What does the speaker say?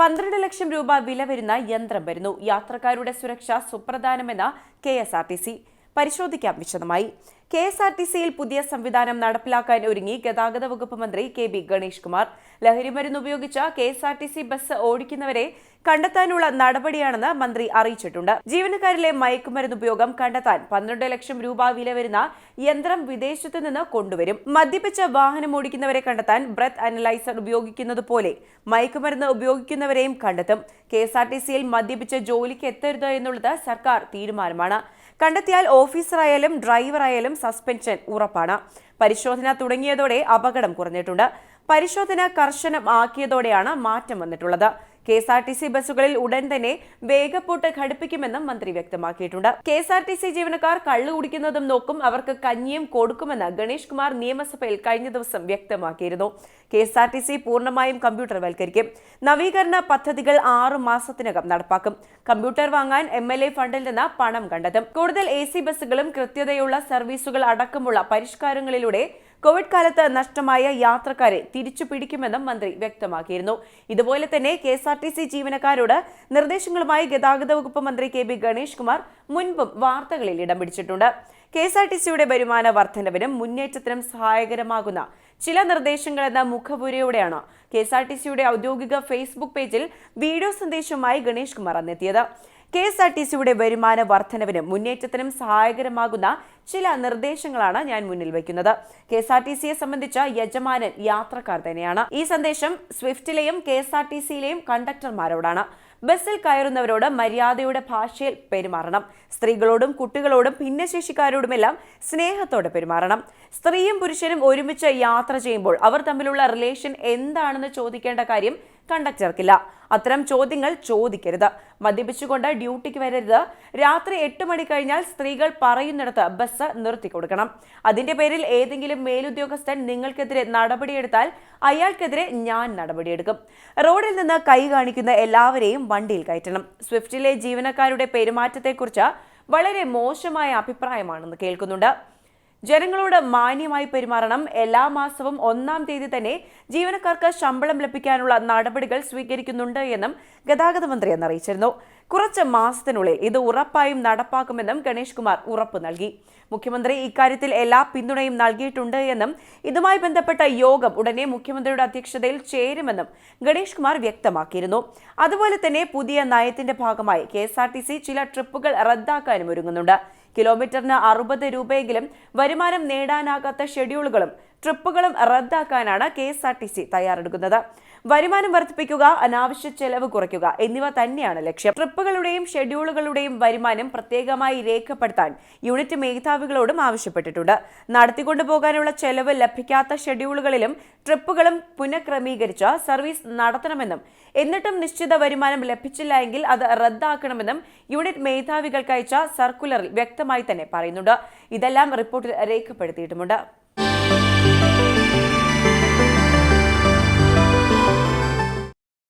പന്ത്രണ്ട് ലക്ഷം രൂപ വില വരുന്ന യന്ത്രം വരുന്നു. യാത്രക്കാരുടെ സുരക്ഷ സുപ്രധാനമെന്ന K S R T C. പരിശോധിക്കാം വിശദമായി. കെ എസ് ആർ ടി സിയിൽ പുതിയ സംവിധാനം നടപ്പിലാക്കാൻ ഒരുങ്ങി ഗതാഗത വകുപ്പ് മന്ത്രി കെ ബി ഗണേഷ് കുമാർ ലഹരിമരുന്ന് ഉപയോഗിച്ച K S R T C bus ഓടിക്കുന്നവരെ കണ്ടെത്താനുള്ള നടപടിയാണെന്ന് മന്ത്രി അറിയിച്ചിട്ടുണ്ട്. ജീവനക്കാരിലെ മയക്കുമരുന്ന് ഉപയോഗം കണ്ടെത്താൻ പന്ത്രണ്ട് ലക്ഷം രൂപ വില വരുന്ന യന്ത്രം വിദേശത്തു നിന്ന് കൊണ്ടുവരും. മദ്യപിച്ച വാഹനം ഓടിക്കുന്നവരെ കണ്ടെത്താൻ ബ്രത്ത് അനലൈസർ ഉപയോഗിക്കുന്നത് പോലെ മയക്കുമരുന്ന് ഉപയോഗിക്കുന്നവരെയും കണ്ടെത്തും. കെ എസ് ആർ ടി സിയിൽ മദ്യപിച്ച് ജോലിക്ക് എത്തരുത് എന്നുള്ളത് സർക്കാർ തീരുമാനമാണ്. കണ്ടെത്തിയാൽ ഓഫീസറായാലും ഡ്രൈവറായാലും സസ്പെൻഷൻ ഉറപ്പാണ്. പരിശോധന തുടങ്ങിയതോടെ അപകടം കുറഞ്ഞിട്ടുണ്ട്. പരിശോധന കർശനമാക്കിയതോടെയാണ് മാറ്റം വന്നിട്ടുള്ളത്. K S R T C ബസ്സുകളിൽ ഉടൻ തന്നെ വേഗപ്പൂട്ട് ഘടിപ്പിക്കുമെന്നും മന്ത്രി വ്യക്തമാക്കിയിട്ടുണ്ട്. K S R T C ജീവനക്കാർ കള്ളു കുടിക്കുന്നതും നോക്കും അവർക്ക് കഞ്ഞിയും കൊടുക്കുമെന്ന് ഗണേഷ് കുമാർ നിയമസഭയിൽ കഴിഞ്ഞ ദിവസം വ്യക്തമാക്കിയിരുന്നു. K S R T C പൂർണമായും കമ്പ്യൂട്ടർവൽക്കരിക്കും. നവീകരണ പദ്ധതികൾ ആറു മാസത്തിനകം നടപ്പാക്കും. കമ്പ്യൂട്ടർ വാങ്ങാൻ എം എൽ എ ഫണ്ടിൽ നിന്ന് പണം കണ്ടെത്തും. കൂടുതൽ എ സി ബസ്സുകളും കൃത്യതയുള്ള സർവീസുകൾ അടക്കമുള്ള പരിഷ്കാരങ്ങളിലൂടെ കോവിഡ് കാലത്ത് നഷ്ടമായ യാത്രക്കാരെ തിരിച്ചു പിടിക്കുമെന്നും മന്ത്രി വ്യക്തമാക്കിയിരുന്നു. ഇതുപോലെ തന്നെ K S R T C ജീവനക്കാരോട് നിർദ്ദേശങ്ങളുമായി ഗതാഗത വകുപ്പ് മന്ത്രി കെ ബി ഗണേഷ് കുമാർ മുൻപും വാർത്തകളിൽ ഇടം പിടിച്ചിട്ടുണ്ട്. കെ എസ് ആർ ടി സിയുടെ വരുമാന വർധനവിനും മുന്നേറ്റത്തിനും സഹായകരമാകുന്ന ചില നിർദ്ദേശങ്ങൾ എന്ന മുഖപുരയോടെയാണ് കെ എസ് ആർ ടി സിയുടെ ഔദ്യോഗിക ഫേസ്ബുക്ക് പേജിൽ വീഡിയോ സന്ദേശവുമായി ഗണേഷ് കുമാർ അന്നെത്തിയത്. കെ എസ് ആർ ടി സിയുടെ വരുമാന വർധനവിനും മുന്നേറ്റത്തിനും സഹായകരമാകുന്ന ചില നിർദ്ദേശങ്ങളാണ് ഞാൻ മുന്നിൽ വയ്ക്കുന്നത് കെ എസ് ആർ ടി സിയെ സംബന്ധിച്ച യജമാനൻ യാത്രക്കാർ തന്നെയാണ്. ഈ സന്ദേശം സ്വിഫ്റ്റിലെയും കെ എസ് ആർ ടി സിയിലെയും കണ്ടക്ടർമാരോടാണ്. ബസ്സിൽ കയറുന്നവരോട് മര്യാദയുടെ ഭാഷയിൽ പെരുമാറണം. സ്ത്രീകളോടും കുട്ടികളോടും ഭിന്നശേഷിക്കാരോടുമെല്ലാം സ്നേഹത്തോടെ പെരുമാറണം. സ്ത്രീയും പുരുഷനും ഒരുമിച്ച് യാത്ര ചെയ്യുമ്പോൾ അവർ തമ്മിലുള്ള റിലേഷൻ എന്താണെന്ന് ചോദിക്കേണ്ട കാര്യം കണ്ടക്ടർക്കില്ല. അത്തരം ചോദ്യങ്ങൾ ചോദിക്കരുത്. മദ്യപിച്ചുകൊണ്ട് ഡ്യൂട്ടിക്ക് വരരുത്. രാത്രി എട്ട് മണി കഴിഞ്ഞാൽ സ്ത്രീകൾ പറയുന്നിടത്ത് ബസ് നിർത്തി കൊടുക്കണം. അതിന്റെ പേരിൽ ഏതെങ്കിലും മേലുദ്യോഗസ്ഥൻ നിങ്ങൾക്കെതിരെ നടപടിയെടുത്താൽ അയാൾക്കെതിരെ ഞാൻ നടപടിയെടുക്കും. റോഡിൽ നിന്ന് കൈ കാണിക്കുന്ന എല്ലാവരെയും വണ്ടിയിൽ കയറ്റണം. സ്വിഫ്റ്റിലെ ജീവനക്കാരുടെ പെരുമാറ്റത്തെക്കുറിച്ച് വളരെ മോശമായ അഭിപ്രായമാണെന്ന് കേൾക്കുന്നുണ്ട്. ജനങ്ങളോട് മാന്യമായി പെരുമാറണം. എല്ലാ മാസവും ഒന്നാം തീയതി തന്നെ ജീവനക്കാർക്ക് ശമ്പളം ലഭിക്കാനുള്ള നടപടികൾ സ്വീകരിക്കുന്നുണ്ട് എന്നും ഗതാഗത മന്ത്രി അറിയിച്ചിരുന്നു. കുറച്ച് മാസത്തിനുള്ളിൽ ഇത് ഉറപ്പായും നടപ്പാക്കുമെന്നും ഗണേഷ് കുമാർ ഉറപ്പ് നൽകി. മുഖ്യമന്ത്രി ഇക്കാര്യത്തിൽ എല്ലാ പിന്തുണയും നൽകിയിട്ടുണ്ട് എന്നും ഇതുമായി ബന്ധപ്പെട്ട യോഗം ഉടനെ മുഖ്യമന്ത്രിയുടെ അധ്യക്ഷതയിൽ ചേരുമെന്നും ഗണേഷ് കുമാർ വ്യക്തമാക്കിയിരുന്നു. അതുപോലെ തന്നെ പുതിയ നയത്തിന്റെ ഭാഗമായി കെ ചില ട്രിപ്പുകൾ റദ്ദാക്കാനും ഒരുങ്ങുന്നുണ്ട്. കിലോമീറ്ററിന് അറുപത് രൂപയെങ്കിലും വരുമാനം നേടാനാകാത്ത ഷെഡ്യൂളുകളും ട്രിപ്പുകളും റദ്ദാക്കാനാണ് K S R T C തയ്യാറെടുക്കുന്നത്. വരുമാനം വർദ്ധിപ്പിക്കുക അനാവശ്യ ചെലവ് കുറയ്ക്കുക എന്നിവ തന്നെയാണ് ലക്ഷ്യം. ട്രിപ്പുകളുടെയും ഷെഡ്യൂളുകളുടെയും വരുമാനം പ്രത്യേകമായി രേഖപ്പെടുത്താൻ യൂണിറ്റ് മേധാവികളോടും ആവശ്യപ്പെട്ടിട്ടുണ്ട്. നടത്തിക്കൊണ്ടുപോകാനുള്ള ചെലവ് ലഭിക്കാത്ത ഷെഡ്യൂളുകളിലും ട്രിപ്പുകളും പുനഃക്രമീകരിച്ച് സർവീസ് നടത്തണമെന്നും എന്നിട്ടും നിശ്ചിത വരുമാനം ലഭിച്ചില്ല എങ്കിൽ അത് റദ്ദാക്കണമെന്നും യൂണിറ്റ് മേധാവികൾക്ക് അയച്ച സർക്കുലറിൽ വ്യക്തമായി തന്നെ പറയുന്നുണ്ട്. ഇതെല്ലാം റിപ്പോർട്ടിൽ രേഖപ്പെടുത്തിയിട്ടുമുണ്ട്.